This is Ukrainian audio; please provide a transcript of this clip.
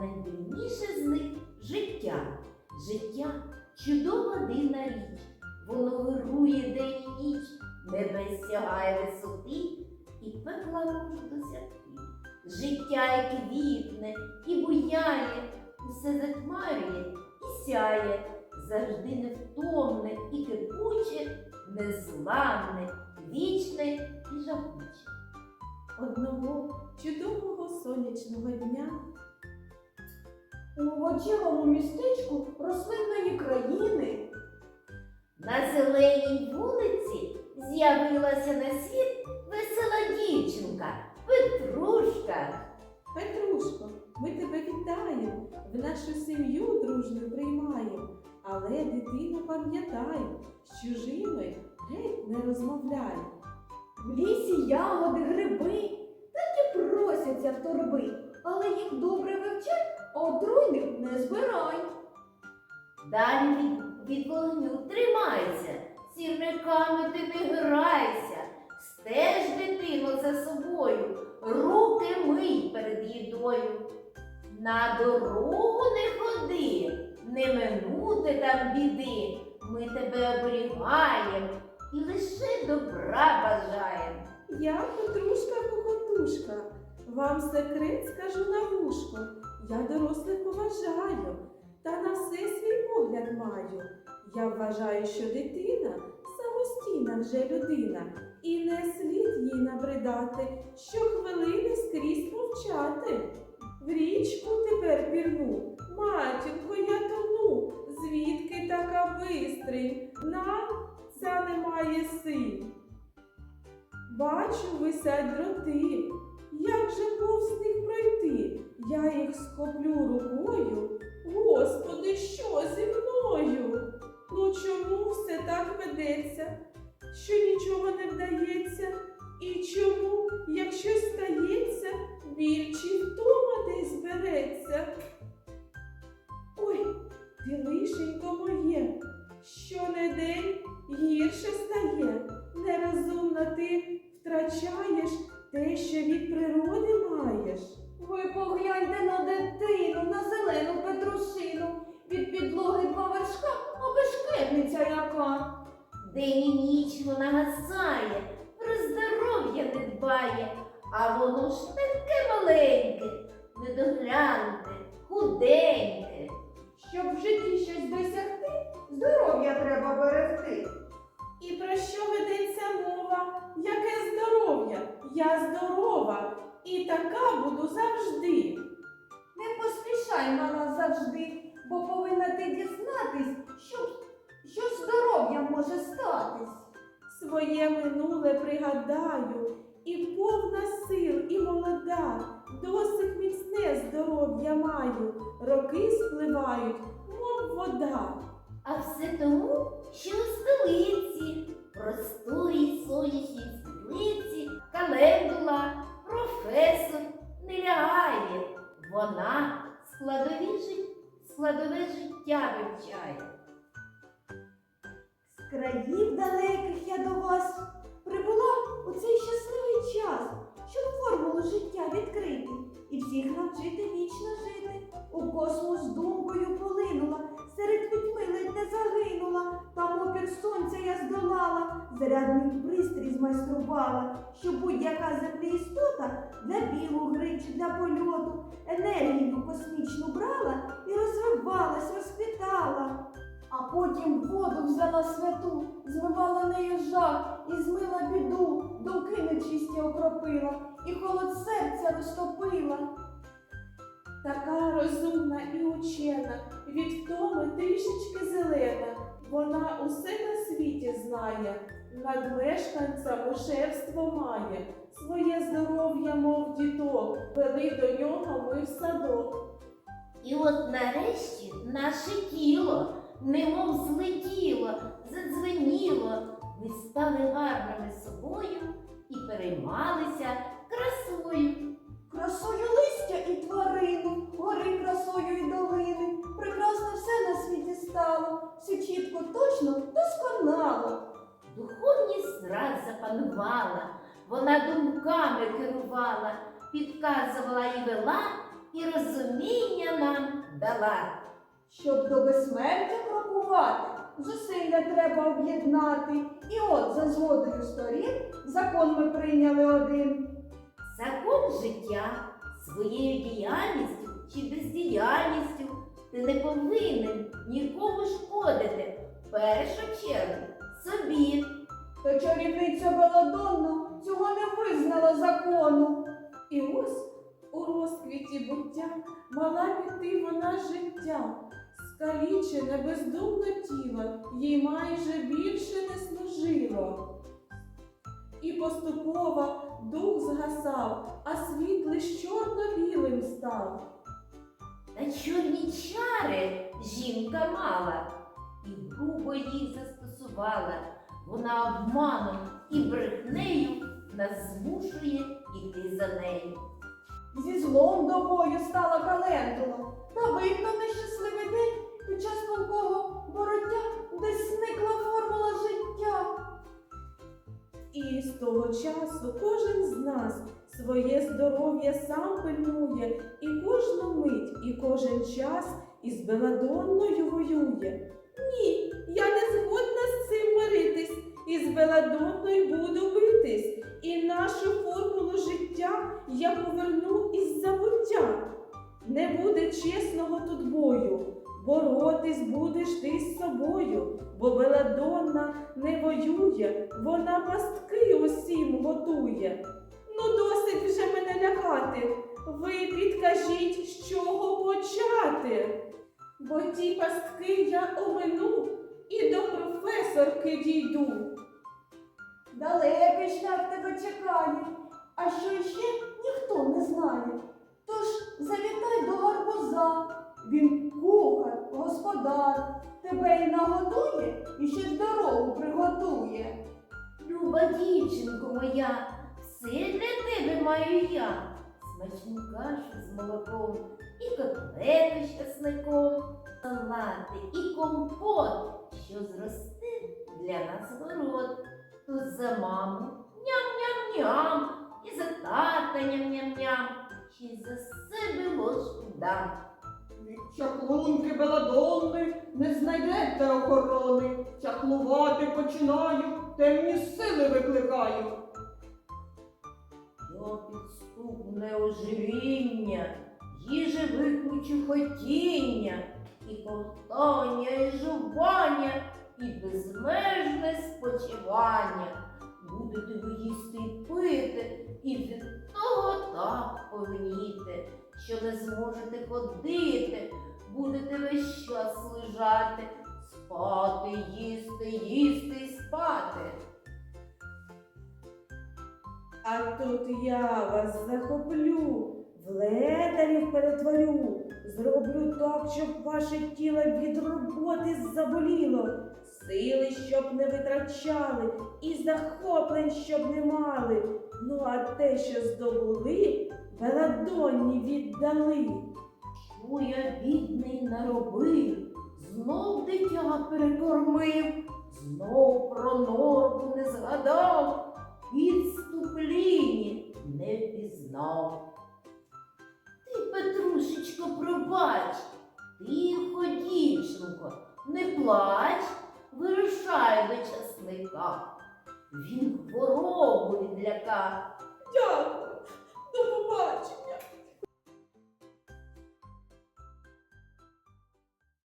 найдивніше з них життя. Життя чудова дивна річ. Воно вирує день і ніч, небес сягає висоти і пекла може досягти. Життя, як квітне і буяє, усе затьмарює і сяє, завжди невтомне і кипуче, незламне, вічне і жагуче. Одного чудового сонячного дня У вечірньому містечку рослинної країни На зеленій вулиці з'явилася на світ весела дівчинка Петрушка. Петрушко, ми тебе вітаємо, в нашу сім'ю дружню приймаємо. Але дитино пам'ятай, з чужими геть не розмовляй. в лісі ягоди, гриби, так і просяться в торби, але їх добре вивчай, а отруйних не збирай. Далі від, від вогню тримайся, сірниками ти не грайся, стеж дитину за собою, руки мий перед їдою. На дорогу не ходи, не минути там біди. Ми тебе оберігаємо і лише добра бажаємо. Я Петрушка Кокотушка, вам секрет скажу на вушко. Я дорослих поважаю, та на все свій погляд маю. Я вважаю, що дитина самостійна вже людина, і не слід їй набридати, щохвилини скрізь мовчати. В річку тепер пірну, матінко, я тону, звідки така бистрий? Нам ця немає сил. Бачу, висять дроти. Як же повз них пройти? Я їх схоплю рукою. Господи, що зі мною? Ну чому все так ведеться, що нічого не вдається? І чому, якщо стається, біль День і ніч вона гасає, про здоров'я не дбає, а воно ж таке маленьке, недоглянте, худеньке. Своє минуле пригадаю, і повна сил, і молода, досить міцне здоров'я маю, роки спливають, мов вода. А все країв далеких я до вас прибула у цей щасливий час, щоб формулу життя відкрити і всіх навчити вічно жити. У космос думкою полинула, серед пітьми ледь не загинула, там опір сонця я здолала, зарядний пристрій змайструвала, що будь-яка землі істота для бігу, гри чи для польоту енергію космічну брала і розвивалась, розквітала. А потім воду взяла святу, змивала нею жах і змила біду, думки нечисті окропила, і холод серця розтопила. Така розумна і учена, від втоми трішечки зелена. Вона усе на світі знає, над мешканцями шефство має. Своє здоров'я, мов діток, вели до нього ми в садок. І от нарешті наше тіло, немов злетіло, задзвеніло. Ми стали гарними собою і переймалися красою. Красою листя і тварину, гори красою і долини. Прекрасно все на світі стало, все чітко, точно, досконало. Духовність раз запанувала, вона думками керувала, підказувала і вела, і розуміння нам дала. Щоб до безсмертя крокувати, зусилля треба об'єднати. І от за згодою сторін закон ми прийняли один. Закон життя своєю діяльністю чи бездіяльністю ти не повинен нікому шкодити. Першу чергу собі. Та чарівниця Беладонна цього не визнала закону. І ось у розквіті буття мала піти вона з життя, скалічене бездумне тіло, їй майже більше не служило. І поступово дух згасав, а світ лиш чорно-білим став. Та чорні чари жінка мала і грубо їх застосувала. Вона обманом і брехнею нас змушує іти за нею. Зі злом до бою стала календула. Та видно нещасливий день під час палкого бороття десь зникла формула життя. І з того часу кожен з нас своє здоров'я сам пильнує, і кожну мить, і кожен час із Беладонною воює. Ні, я не згодна з цим миритись, із Беладонною буду битись, і нашу формулу життя я поверну із забуття. Не буде чесного тут бою, боротись будеш ти з собою, бо Беладонна не воює, вона пастки усім готує. Ну, досить вже мене лякати. Ви підкажіть, з чого почати. Бо ті пастки я омину і до професорки дійду. Далекий шлях тебе чекає, а що ще ніхто не знає. Тож завітай до гарбуза. Він кухар, господар, тебе і нагодує, і ще ж дорогу приготує. Люба дівчинко моя, все для тебе маю я. Смачну кашу з молоком, і котлету з часником, салати і компот, що зросте для нас город. Тут за маму ням-ням-ням, і за тата ням-ням-ням, й за себе ложку дам. Від чаклунки Беладонни не знайдете охорони. Чаклувати починаю, темні сили викликаю. Його підступне оживіння, їжі викличу хотіння, і ковтання, і жування, і безмежне спочивання. Будете ви їсти й пити, і від того так повніти, що не зможете ходити, будете весь час лежати, спати, їсти, їсти й спати. А тут я вас захоплю, в ледарів перетворю, зроблю так, щоб ваше тіло від роботи заболіло, сили, щоб не витрачали, і захоплень, щоб не мали. Ну а те, що здобули, Беладонні віддали. Що я бідний наробив, знов дитя перекормив, знов про норку не згадав, підступлінні не пізнав. Петрушечко, пробач. Тихо, дівчинко, не плач, вирушай до часника. Він хворобу відляка. Дякую, до побачення.